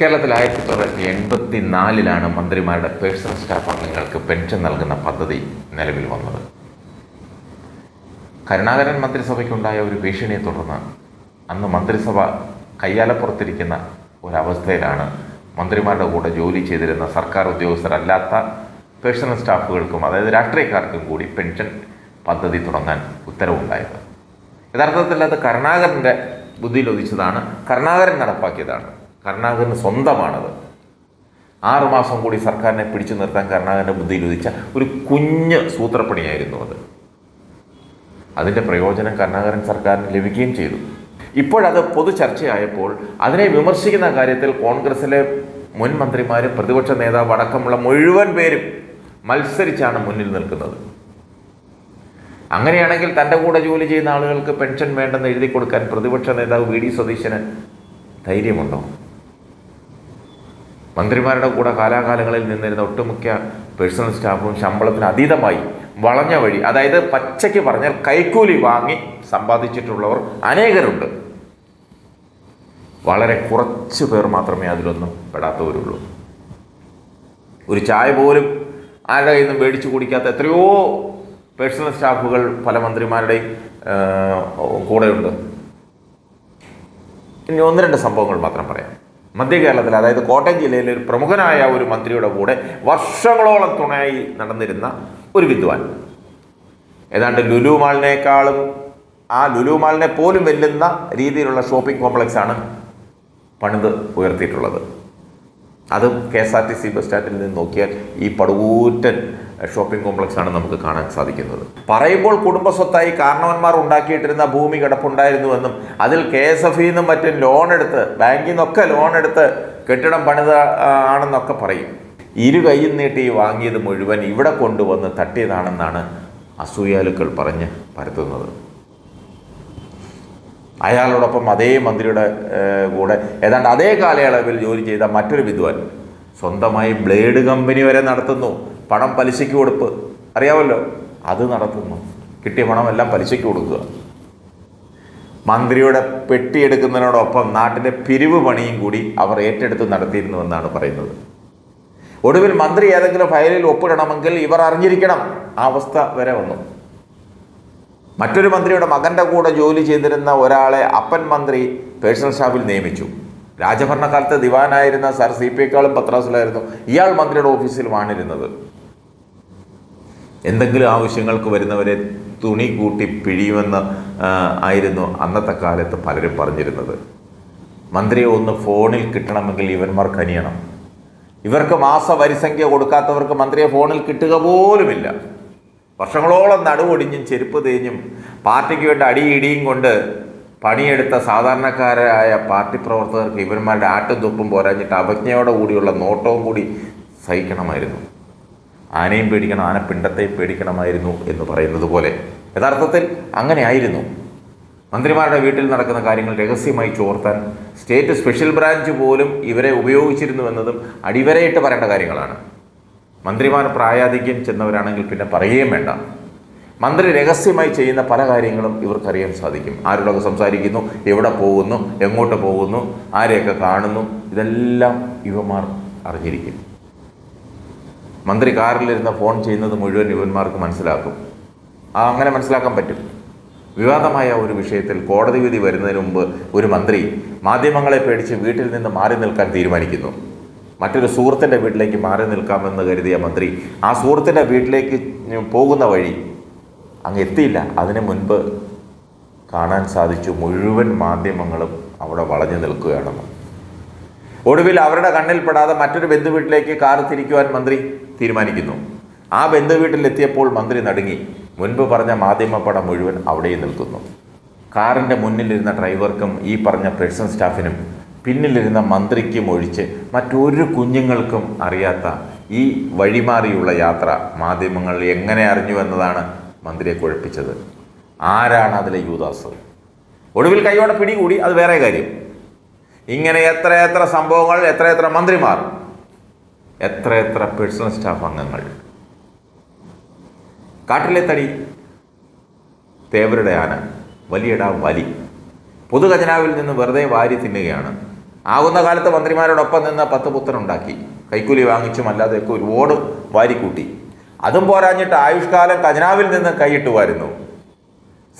കേരളത്തിൽ ആയിരത്തി തൊള്ളായിരത്തി എൺപത്തി നാലിലാണ് മന്ത്രിമാരുടെ പേഴ്സണൽ സ്റ്റാഫ് അംഗങ്ങൾക്ക് പെൻഷൻ നൽകുന്ന പദ്ധതി നിലവിൽ വന്നത്. കരുണാകരൻ മന്ത്രിസഭയ്ക്കുണ്ടായ ഒരു ഭീഷണിയെ തുടർന്ന് അന്ന് മന്ത്രിസഭ കയ്യാലപ്പുറത്തിരിക്കുന്ന ഒരവസ്ഥയിലാണ് മന്ത്രിമാരുടെ കൂടെ ജോലി ചെയ്തിരുന്ന സർക്കാർ ഉദ്യോഗസ്ഥരല്ലാത്ത പേഴ്സണൽ സ്റ്റാഫുകൾക്കും അതായത് രാഷ്ട്രീയക്കാർക്കും കൂടി പെൻഷൻ പദ്ധതി തുടങ്ങാൻ ഉത്തരവുണ്ടായത്. യഥാർത്ഥത്തിൽ അത് കരുണാകരന്റെ ബുദ്ധിയിലൊതിച്ചതാണ് കരുണാകരൻ നടപ്പാക്കിയതാണ്. കരുണാകരന് സ്വന്തമാണത്. ആറുമാസം കൂടി സർക്കാരിനെ പിടിച്ചു നിർത്താൻ കരുണാകരന്റെ ബുദ്ധിയിൽ ഉദിച്ച ഒരു കുഞ്ഞ് സൂത്രപ്പണിയായിരുന്നു അത്. അതിന്റെ പ്രയോജനം കരുണാകരൻ സർക്കാരിന് ലഭിക്കുകയും ചെയ്തു. ഇപ്പോഴത് പൊതു ചർച്ചയായപ്പോൾ അതിനെ വിമർശിക്കുന്ന കാര്യത്തിൽ കോൺഗ്രസിലെ മുൻ മന്ത്രിമാരും പ്രതിപക്ഷ നേതാവ് അടക്കമുള്ള മുഴുവൻ പേരും മത്സരിച്ചാണ് മുന്നിൽ നിൽക്കുന്നത്. അങ്ങനെയാണെങ്കിൽ തന്റെ കൂടെ ജോലി ചെയ്യുന്ന ആളുകൾക്ക് പെൻഷൻ വേണ്ടെന്ന് എഴുതി കൊടുക്കാൻ പ്രതിപക്ഷ നേതാവ് വി ഡി സതീശന് ധൈര്യമുണ്ടോ? മന്ത്രിമാരുടെ കൂടെ കാലാകാലങ്ങളിൽ നിന്നിരുന്ന ഒട്ടുമിക്ക പേഴ്സണൽ സ്റ്റാഫും ശമ്പളത്തിന് അതീതമായി വളഞ്ഞ വഴി അതായത് പച്ചയ്ക്ക് പറഞ്ഞാൽ കൈക്കൂലി വാങ്ങി സമ്പാദിച്ചിട്ടുള്ളവർ അനേകരുണ്ട്. വളരെ കുറച്ച് പേർ മാത്രമേ അതിലൊന്നും പെടാത്തവരുള്ളൂ. ഒരു ചായ പോലും ആരുടെ കയ്യിൽ നിന്നും മേടിച്ചു കുടിക്കാത്ത എത്രയോ പേഴ്സണൽ സ്റ്റാഫുകൾ പല മന്ത്രിമാരുടെയും കൂടെയുണ്ട്. ഇനി ഒന്ന് രണ്ട് സംഭവങ്ങൾ മാത്രം പറയാം. മധ്യ കേരളത്തിൽ അതായത് കോട്ടയം ജില്ലയിലെ ഒരു പ്രമുഖനായ ഒരു മന്ത്രിയുടെ കൂടെ വർഷങ്ങളോളം തുണയായി നടന്നിരുന്ന ഒരു വിദ്വാൻ. ഏതാണ്ട് ലുലു മാളിനേക്കാളും ആ ലുലു മാളിനെ പോലും വെല്ലുന്ന രീതിയിലുള്ള ഷോപ്പിംഗ് കോംപ്ലക്സാണ് പണിത് ഉയർത്തിയിട്ടുള്ളത്. അതും K S R T C bus സ്റ്റാൻഡിൽ നിന്ന് നോക്കിയാൽ ഈ പടുകൂറ്റൻ ഷോപ്പിംഗ് കോംപ്ലക്സ് ആണ് നമുക്ക് കാണാൻ സാധിക്കുന്നത്. പറയുമ്പോൾ കുടുംബസ്വത്തായി കാരണവന്മാർ ഉണ്ടാക്കിയിട്ടിരുന്ന ഭൂമി കിടപ്പുണ്ടായിരുന്നുവെന്നും അതിൽ കെ എസ് എഫ് നിന്നും മറ്റും ലോൺ എടുത്ത് ബാങ്കിൽ നിന്നൊക്കെ ലോൺ എടുത്ത് കെട്ടിടം പണിത ആണെന്നൊക്കെ പറയും. ഇരു കൈയും നീട്ടി വാങ്ങിയത് മുഴുവൻ ഇവിടെ കൊണ്ടുവന്ന് തട്ടിയതാണെന്നാണ് അസൂയാലുക്കൾ പറഞ്ഞ് പരത്തുന്നത്. അയാളോടൊപ്പം അതേ മന്ത്രിയുടെ കൂടെ. ഏതാണ്ട് അതേ കാലയളവിൽ ജോലി ചെയ്ത മറ്റൊരു വിദ്വാൻ സ്വന്തമായി ബ്ലേഡ് കമ്പനി വരെ നടത്തുന്നു. പണം പലിശയ്ക്ക് കൊടുപ്പ്. അറിയാമല്ലോ? അത് നടത്തുന്നു. കിട്ടിയ പണമെല്ലാം പലിശയ്ക്ക് കൊടുക്കുക. മന്ത്രിയുടെ പെട്ടിയെടുക്കുന്നതിനോടൊപ്പം നാട്ടിന്റെ പിരിവ് പണിയും കൂടി അവർ ഏറ്റെടുത്ത് നടത്തിയിരുന്നുവെന്നാണ് പറയുന്നത്. ഒടുവിൽ മന്ത്രി ഏതെങ്കിലും ഫയലിൽ ഒപ്പിടണമെങ്കിൽ ഇവർ അറിഞ്ഞിരിക്കണം. ആ അവസ്ഥ വരെ വന്നു. മറ്റൊരു മന്ത്രിയുടെ മകന്റെ കൂടെ ജോലി ചെയ്തിരുന്ന ഒരാളെ അപ്പൻ മന്ത്രി പേഴ്സണൽ സ്റ്റാഫിൽ നിയമിച്ചു. രാജഭരണകാലത്ത് ദിവാനായിരുന്ന സർ സി പി ഐക്കാളും പത്രാസിലായിരുന്നു. ഇയാൾ മന്ത്രിയുടെ ഓഫീസിൽ വാണിരുന്നത്. എന്തെങ്കിലും ആവശ്യങ്ങൾക്ക് വരുന്നവരെ തുണി കൂട്ടി പിഴിയുമെന്ന് ആയിരുന്നു അന്നത്തെ കാലത്ത് പലരും പറഞ്ഞിരുന്നത്. മന്ത്രിയെ ഒന്ന് ഫോണിൽ കിട്ടണമെങ്കിൽ ഇവന്മാർ കനിയണം ഇവർക്ക് മാസ വരിസംഖ്യ കൊടുക്കാത്തവർക്ക് മന്ത്രിയെ ഫോണിൽ കിട്ടുക പോലുമില്ല. വർഷങ്ങളോളം നടുവൊടിഞ്ഞും ചെരുപ്പ് തേഞ്ഞും പാർട്ടിക്ക് വേണ്ട അടിയിടിയും കൊണ്ട് പണിയെടുത്ത സാധാരണക്കാരായ പാർട്ടി പ്രവർത്തകർക്ക് ഇവന്മാരുടെ ആട്ടും തുപ്പും പോരാഞ്ഞിട്ട് അവജ്ഞയോടെ കൂടിയുള്ള നോട്ടവും കൂടി സഹിക്കണമായിരുന്നു. ആനയും പേടിക്കണം ആന പിണ്ടത്തെയും പേടിക്കണമായിരുന്നു എന്ന് പറയുന്നത് പോലെ. യഥാർത്ഥത്തിൽ അങ്ങനെയായിരുന്നു. മന്ത്രിമാരുടെ വീട്ടിൽ നടക്കുന്ന കാര്യങ്ങൾ രഹസ്യമായി ചോർത്താൻ സ്റ്റേറ്റ് സ്പെഷ്യൽ ബ്രാഞ്ച് പോലും ഇവരെ ഉപയോഗിച്ചിരുന്നു എന്നതും അടിവരയിട്ട് പറയേണ്ട കാര്യങ്ങളാണ്. മന്ത്രിമാർ പ്രായാധിക്യം ചെന്നവരാണെങ്കിൽ പിന്നെ പറയുകയും വേണ്ട. മന്ത്രി രഹസ്യമായി ചെയ്യുന്ന പല കാര്യങ്ങളും ഇവർക്കറിയാൻ സാധിക്കും. ആരോടൊക്കെ സംസാരിക്കുന്നു എവിടെ പോകുന്നു എങ്ങോട്ട് പോകുന്നു ആരെയൊക്കെ കാണുന്നു ഇതെല്ലാം ഇവന്മാർ അറിഞ്ഞിരിക്കും. മന്ത്രി കാറിലിരുന്ന് ഫോൺ ചെയ്യുന്നത് മുഴുവൻ ഇവന്മാർക്ക് മനസ്സിലാക്കും. ആ അങ്ങനെ മനസ്സിലാക്കാൻ പറ്റും. വിവാദമായ ഒരു വിഷയത്തിൽ കോടതി വിധി വരുന്നതിന് മുമ്പ് ഒരു മന്ത്രി മാധ്യമങ്ങളെ പേടിച്ച് വീട്ടിൽ നിന്ന് മാറി നിൽക്കാൻ തീരുമാനിക്കുന്നു. മറ്റൊരു സുഹൃത്തിന്റെ വീട്ടിലേക്ക് മാറി നിൽക്കാമെന്ന് കരുതിയ മന്ത്രി ആ സുഹൃത്തിന്റെ വീട്ടിലേക്ക് പോകുന്ന വഴി അങ്ങ് എത്തിയില്ല. അതിനു മുൻപ് കാണാൻ സാധിച്ചു മുഴുവൻ മാധ്യമങ്ങളും അവിടെ വളഞ്ഞു നിൽക്കുകയാണെന്ന്. ഒടുവിൽ അവരുടെ കണ്ണിൽപ്പെടാതെ മറ്റൊരു ബന്ധു വീട്ടിലേക്ക് കാർ തിരിക്കുവാൻ മന്ത്രി തീരുമാനിക്കുന്നു. ആ ബന്ധു വീട്ടിലെത്തിയപ്പോൾ മന്ത്രി നടുങ്ങി. മുൻപ് പറഞ്ഞ മാധ്യമപ്പടം മുഴുവൻ അവിടെയും നിൽക്കുന്നു. കാറിന്റെ മുന്നിലിരുന്ന ഡ്രൈവർക്കും ഈ പറഞ്ഞ പേഴ്സൺ സ്റ്റാഫിനും പിന്നിലിരുന്ന മന്ത്രിക്കും ഒഴിച്ച് മറ്റൊരു കുഞ്ഞുങ്ങൾക്കും അറിയാത്ത ഈ വഴിമാറിയുള്ള യാത്ര മാധ്യമങ്ങൾ എങ്ങനെ അറിഞ്ഞു എന്നതാണ് മന്ത്രിയെ കുഴപ്പിച്ചത്. ആരാണ് അതിലെ യൂദാസ്? ഒടുവിൽ കൈയോടെ പിടികൂടി അത് വേറെ കാര്യം. ഇങ്ങനെ എത്ര എത്ര സംഭവങ്ങൾ എത്ര എത്ര മന്ത്രിമാർ എത്ര എത്ര പേഴ്സണൽ സ്റ്റാഫ് അംഗങ്ങൾ. കാട്ടിലെ തടി തേവരുടെ ആന വലിയട വലി. പൊതുഖജനാവിൽ നിന്ന് വെറുതെ വാരി തിന്നുകയാണ്. ആകുന്ന കാലത്ത് മന്ത്രിമാരോടൊപ്പം നിന്ന് പത്ത് പുത്രനുണ്ടാക്കി. കൈക്കൂലി വാങ്ങിച്ചും അല്ലാതെയൊക്കെ ഒരുപാട് വാരിക്കൂട്ടി. അതും പോരാഞ്ഞിട്ട് ആയുഷ്കാലം ഖജനാവിൽ നിന്ന് കൈയിട്ട് വരുന്നു.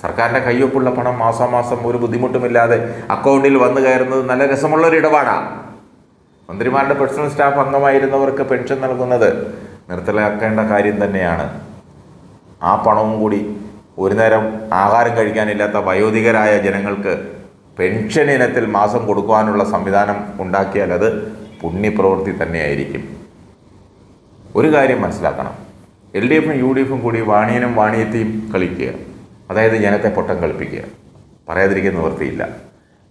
സർക്കാരിന്റെ കയ്യൊപ്പുള്ള പണം മാസാമാസം ഒരു ബുദ്ധിമുട്ടുമില്ലാതെ അക്കൗണ്ടിൽ വന്നു കയറുന്നത് നല്ല രസമുള്ളൊരു ഇടപാടാണ് മന്ത്രിമാരുടെ പേഴ്സണൽ സ്റ്റാഫ് അംഗമായിരുന്നവർക്ക് പെൻഷൻ നൽകുന്നത് നിർത്തലാക്കേണ്ട കാര്യം തന്നെയാണ്. ആ പണവും കൂടി ഒരു നേരം ആഹാരം കഴിക്കാനില്ലാത്ത വയോധികരായ ജനങ്ങൾക്ക് പെൻഷൻ ഇനത്തിൽ മാസം കൊടുക്കുവാനുള്ള സംവിധാനം ഉണ്ടാക്കിയാൽ അത് പുണ്യപ്രവൃത്തി തന്നെയായിരിക്കും. ഒരു കാര്യം മനസ്സിലാക്കണം. എൽ ഡി എഫും യു ഡി എഫും കൂടി വാണിയനും വാണിയത്തെയും കളിക്കുക. അതായത് ജനത്തെ പൊട്ടം കളിപ്പിക്കുക. പറയാതിരിക്കുന്ന നിവൃത്തിയില്ല.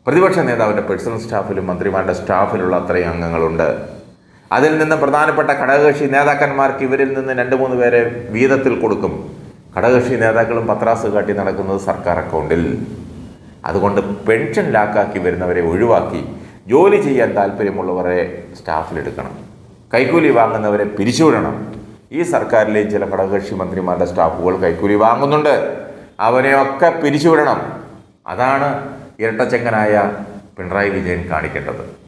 പ്രതിപക്ഷ നേതാവിന്റെ പേഴ്സണൽ സ്റ്റാഫിലും മന്ത്രിമാരുടെ സ്റ്റാഫിലുള്ള അത്രയും അംഗങ്ങളുണ്ട്. അതിൽ നിന്ന് പ്രധാനപ്പെട്ട ഘടകകക്ഷി നേതാക്കന്മാർക്ക് ഇവരിൽ നിന്ന് രണ്ട് മൂന്ന് പേരെ വീതത്തിൽ കൊടുക്കും. ഘടകകക്ഷി നേതാക്കളും പത്രാസ് കാട്ടി നടക്കുന്നത് സർക്കാർ അക്കൗണ്ടിൽ. അതുകൊണ്ട് പെൻഷൻ ലാക്കാക്കി വരുന്നവരെ ഒഴിവാക്കി ജോലി ചെയ്യാൻ താല്പര്യമുള്ളവരെ സ്റ്റാഫിലെടുക്കണം കൈക്കൂലി വാങ്ങുന്നവരെ പിരിച്ചുവിടണം. ഈ സർക്കാരിലെ ചില ഘടകകക്ഷി മന്ത്രിമാരുടെ സ്റ്റാഫുകൾ കൈക്കൂലി വാങ്ങുന്നുണ്ട്. അവനെയൊക്കെ പിരിച്ചുവിടണം. അതാണ് ഇരട്ടച്ചങ്കനായ പിണറായി വിജയൻ കാണിക്കേണ്ടത്.